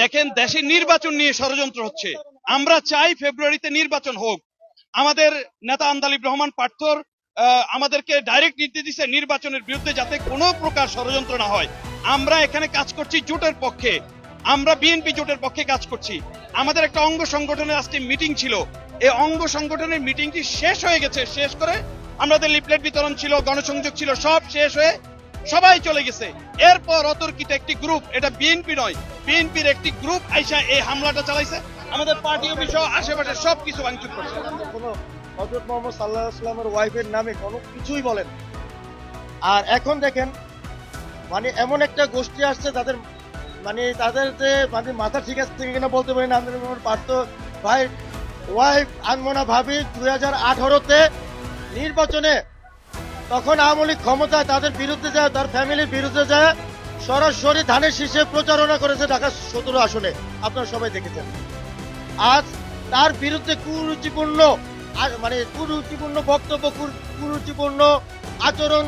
দেখেন দেশে নির্বাচন নিয়ে ষড়যন্ত্র হচ্ছে। আমরা চাই ফেব্রুয়ারিতে নির্বাচন হোক। আমাদের নেতা আন্দালিব রহমান পার্থর আমাদেরকে ডাইরেক্ট নির্দেশ দিচ্ছে নির্বাচনের বিরুদ্ধে যাতে কোনো প্রকার ষড়যন্ত্র না হয়। আমরা এখানে কাজ করছি জোটের পক্ষে। আমরা বিএনপি জোটের পক্ষে কাজ করছি। আমাদের একটা অঙ্গ সংগঠনের আজকে মিটিং ছিল। এই অঙ্গ সংগঠনের মিটিংটি শেষ হয়ে গেছে। শেষ করে আমাদের লিফলেট বিতরণ ছিল, গণসংযোগ ছিল, সব শেষ হয়ে সবাই চলে গেছে। এরপর অতর্কিত একটি গ্রুপ এটা বিএনপি নয়। বিএনপির একটি গ্রুপ আইসা এই হামলাটা চালাইছে। আমাদের পার্টি অফিস সহ আশেপাশে সবকিছু ভাঙচুর করছে। হজরত মোহাম্মদ সাল্লাহ সাল্লামের ওয়াইফের নামে কোনো কিছুই বলেন আর এখন দেখেন মানে এমন একটা গোষ্ঠী আসছে তাদের মানে তাদের যে মানে মাথা ঠিক আছে কিনা বলতে পারি না। পার্থ ভাই ওয়াইফ আনমনা ভাবি দুই হাজার আঠারোতে নির্বাচনে তখন আওয়ামী লীগ ক্ষমতায় তাদের বিরুদ্ধে যায়, তার ফ্যামিলির বিরুদ্ধে যায়। সরাসরি ধানের শীষে প্রচারণা করেছে ঢাকা সতেরো আসনে। আপনারা সবাই দেখেছেন। আজ তার বিরুদ্ধে কুরুচিপূর্ণ মানে কুরুচিপূর্ণ বক্তব্য, কুর- কুরুচিপূর্ণ আচরণ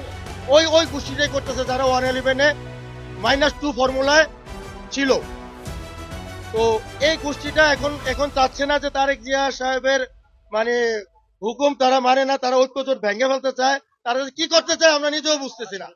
ওই ওই গোষ্ঠীটাই করতেছে যারা ওয়ান ইলেভেনে মাইনাস টু ফর্মুলায় ছিল। তো এই গোষ্ঠীটা এখন এখন চাচ্ছে না যে তারেক জিয়া সাহেবের মানে হুকুম তারা মানে না, তারা ঐক্যজোট ভেঙে ফেলতে চায়। তারা কি করতে আমরা নিজেও বুঝতেছি না।